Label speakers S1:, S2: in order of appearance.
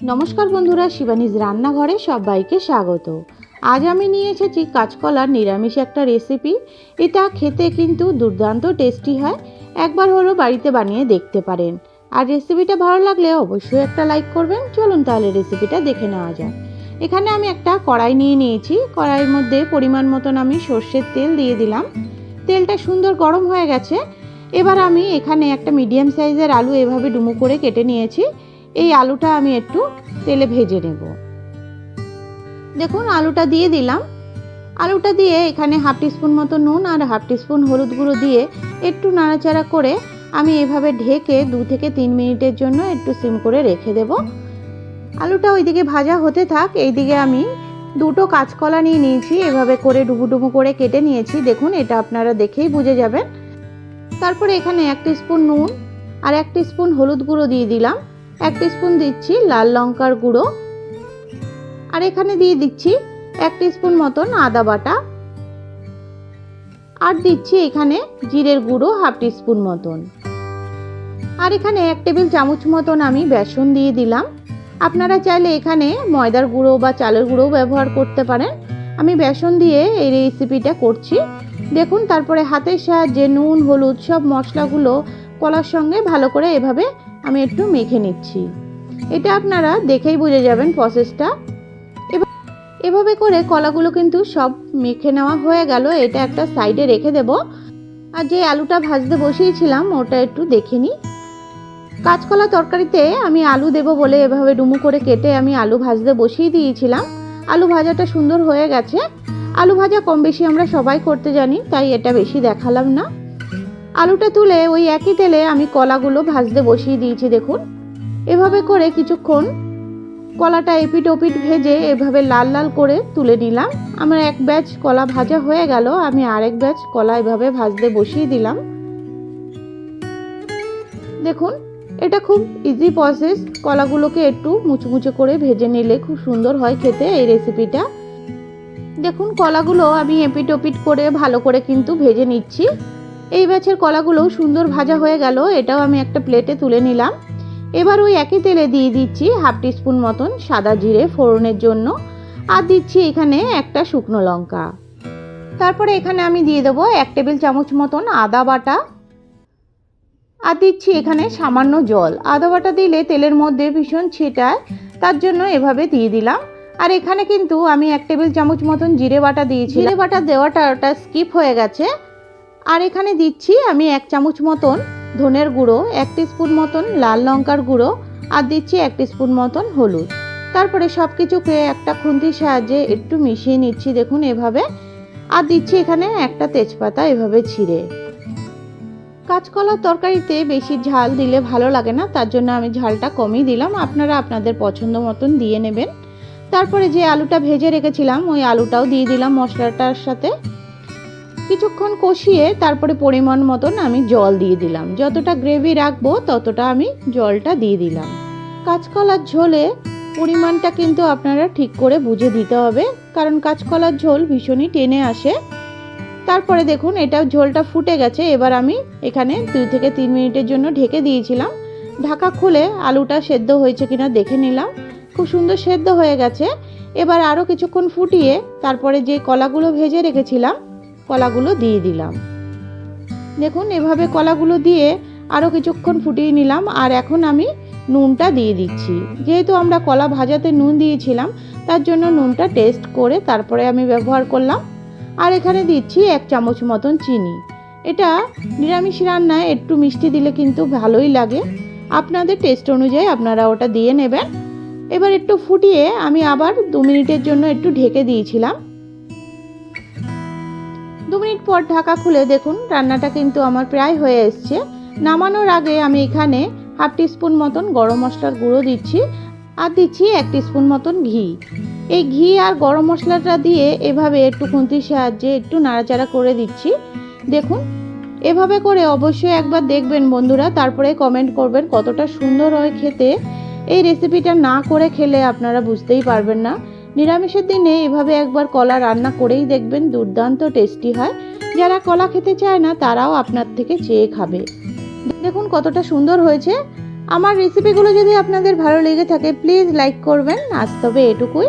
S1: নমস্কার বন্ধুরা, শিবানীজ রান্নাঘরে সবাইকে স্বাগত। আজ আমি নিয়ে এসেছি কাঁচকলার নিরামিষ একটা রেসিপি এটা খেতে কিন্তু দুর্দান্ত টেস্টি হয়। একবার হলো বাড়িতে বানিয়ে দেখতে পারেন। আর রেসিপিটা ভালো লাগলে অবশ্যই একটা লাইক করবেন। চলুন তাহলে রেসিপিটা দেখে নেওয়া যাক। এখানে আমি একটা কড়াই নিয়ে নিয়েছি। কড়াইয়ের মধ্যে পরিমাণ মতন আমি সর্ষের তেল দিয়ে দিলাম। তেলটা সুন্দর গরম হয়ে গেছে। এবার আমি এখানে একটা মিডিয়াম সাইজের আলু এভাবে ডুমু করে কেটে নিয়েছি। এই আলুটা আমি একটু তেলে ভেজে নেব। দেখুন, আলুটা দিয়ে দিলাম। আলুটা দিয়ে এখানে হাফ টিস্পুন মতো নুন আর হাফ টিস্পুন হলুদ গুঁড়ো দিয়ে একটু নাড়াচাড়া করে আমি এভাবে ঢেকে দু থেকে তিন মিনিটের জন্য একটু সিম করে রেখে দেব। আলুটা ওইদিকে ভাজা হতে থাক, এইদিকে আমি দুটো কাঁচকলা নিয়ে নিয়েছি, এভাবে করে ডুবু ডুবু করে কেটে নিয়েছি। দেখুন, এটা আপনারা দেখেই বুঝে যাবেন। তারপরে এখানে এক স্পুন নুন আর এক স্পুন হলুদ গুঁড়ো দিয়ে দিলাম। এক স্পুন দিচ্ছি লাল লঙ্কার গুঁড়ো। আর এখানে দিয়ে দিচ্ছি এক স্পুন মতন আদা বাটা। আর দিচ্ছি এখানে জিরের গুঁড়ো হাফ স্পুন মতন। আর এখানে এক টেবিল চামচ মতন আমি বেসন দিয়ে দিলাম। আপনারা চাইলে এখানে ময়দার গুঁড়ো বা চালের গুঁড়োও ব্যবহার করতে পারেন। আমি বেসন দিয়ে এই রেসিপিটা করছি। দেখুন, তারপরে হাতের সাহায্যে নুন, হলুদ সব মশলাগুলো কলার সঙ্গে ভালো করে এভাবে আমি একটু মেখে নিচ্ছি। এটা আপনারা দেখেই বুঝে যাবেন প্রসেসটা এভাবে করে কলাগুলো কিন্তু সব মেখে নেওয়া হয়ে গেল। এটা একটা সাইডে রেখে দেব। আর যে আলুটা ভাজতে বসিয়েছিলাম, ওটা একটু দেখে নিই। কাঁচকলা তরকারিতে আমি আলু দেব বলে এভাবে ডুমু করে কেটে আমি আলু ভাজতে বসিয়ে দিয়েছিলাম। আলু ভাজাটা সুন্দর হয়ে গেছে। আলু ভাজা কম বেশি আমরা সবাই করতে জানি, তাই এটা বেশি দেখালাম না। আলুটা তুলে ওই একই তেলে আমি কলাগুলো ভাজতে বসিয়ে দিয়েছি, দেখুন। এভাবে করে কিছুক্ষণ কলাটা এপিট ওপিট ভেজে এভাবে লাল লাল করে তুলে নিলাম। আমার এক ব্যাচ কলা ভাজা হয়ে গেল, আমি আরেক ব্যাচ কলা এভাবে ভাজতে বসিয়ে দিলাম। দেখুন, এটা খুব ইজি প্রসেস কলাগুলোকে একটু মুচমুচে করে ভেজে নিলে খুব সুন্দর হয় খেতে এই রেসিপিটা দেখুন, কলাগুলো আমি এপিট ওপিট করে ভালো করে কিন্তু ভেজে নিচ্ছি। এই ব্যাচের কলাগুলো সুন্দর ভাজা হয়ে গেল, এটাও আমি একটা প্লেটে তুলে নিলাম। এবার ওই একই তেলে দিয়ে দিচ্ছি হাফ টিস্পুন মতন সাদা জিরে ফোড়নের জন্য, আর দিচ্ছি এখানে একটা শুকনো লঙ্কা। তারপরে এখানে আমি দিয়ে দেবো এক টেবিল চামচ মতন আদা বাটা, আর দিচ্ছি এখানে সামান্য জল। আদা বাটা দিলে তেলের মধ্যে ভীষণ ছেটায়, তার জন্য এভাবে দিয়ে দিলাম। আর এখানে কিন্তু আমি এক টেবিল চামচ মতন জিরে বাটা দিয়েছি জিরে বাটা দেওয়াটা ওটা স্কিপ হয়ে গেছে। আর এখানে দিচ্ছি আমি এক চামচ মতন ধনের গুঁড়ো, এক স্পুন মতন লাল লঙ্কার গুঁড়ো আর দিচ্ছি এক স্পুন মতন হলুদ। তারপরে সব কিছুকে একটা খুন্তির সাহায্যে একটু মিশিয়ে নিচ্ছি, দেখুন এভাবে। আর দিচ্ছি এখানে একটা তেজপাতা এভাবে ছিঁড়ে। কাঁচকলার তরকারিতে বেশি ঝাল দিলে ভালো লাগে না, তার জন্য আমি ঝালটা কমই দিলাম। আপনারা আপনাদের পছন্দ মতন দিয়ে নেবেন। তারপরে যে আলুটা ভেজে রেখেছিলাম, ওই আলুটাও দিয়ে দিলাম মশলাটার সাথে। কিছুক্ষণ কষিয়ে তারপরে পরিমাণ মতন আমি জল দিয়ে দিলাম। যতটা গ্রেভি রাখব ততটা আমি জলটা দিয়ে দিলাম। কাঁচকলার ঝোলে পরিমাণটা কিন্তু আপনারা ঠিক করে বুঝে দিতে হবে, কারণ কাঁচকলার ঝোল ভীষণই টেনে আসে। তারপরে দেখুন এটা ঝোলটা ফুটে গেছে, এবার আমি এখানে দুই থেকে তিন মিনিটের জন্য ঢেকে দিয়েছিলাম। ঢাকা খুলে আলুটা সেদ্ধ হয়েছে কিনা দেখে নিলাম। খুব সুন্দর সেদ্ধ হয়ে গেছে। এবার আরও কিছুক্ষণ ফুটিয়ে তারপরে যে কলাগুলো ভেজে রেখেছিলাম কলাগুলো দিয়ে দিলাম। দেখুন, এভাবে কলাগুলো দিয়ে আরও কিছুক্ষণ ফুটিয়ে নিলাম আর এখন আমি নুনটা দিয়ে দিচ্ছি। যেহেতু আমরা কলা ভাজাতে নুন দিয়েছিলাম, তার জন্য নুনটা টেস্ট করে তারপরে আমি ব্যবহার করলাম। আর এখানে দিচ্ছি এক চামচ মতন চিনি। এটা নিরামিষ রান্নায় একটু মিষ্টি দিলে কিন্তু ভালোই লাগে। আপনাদের টেস্ট অনুযায়ী আপনারা ওটা দিয়ে নেবেন। এবার একটু ফুটিয়ে আমি আবার দু মিনিটের জন্য একটু ঢেকে দিয়েছিলাম। দু মিনিট পর ঢাকা খুলে দেখুন, রান্নাটা কিন্তু আমার প্রায় হয়ে এসছে। নামানোর আগে আমি এখানে হাফ টিস্পুন মতন গরম মশলার গুঁড়ো দিচ্ছি আর দিচ্ছি এক টিস্পুন মতন ঘি। এই ঘি আর গরম মশলাটা দিয়ে এভাবে একটু খুন্তির সাহায্যে একটু নাড়াচাড়া করে দিচ্ছি। দেখুন, এভাবে করে অবশ্যই একবার দেখবেন বন্ধুরা, তারপরে কমেন্ট করবেন কতটা সুন্দর হয় খেতে। এই রেসিপিটা না করে খেলে আপনারা বুঝতেই পারবেন না। নিরামিষের দিনে এভাবে একবার কলা রান্না করেই দেখবেন দুর্দান্ত টেস্টি হয়। যারা কলা খেতে চায় না, তারাও আপনার থেকে চেয়ে খাবে। দেখুন কতটা সুন্দর হয়েছে। আমার রেসিপিগুলো যদি আপনাদের ভালো লেগে থাকে প্লিজ লাইক করবেন। আজ তবে এটুকুই।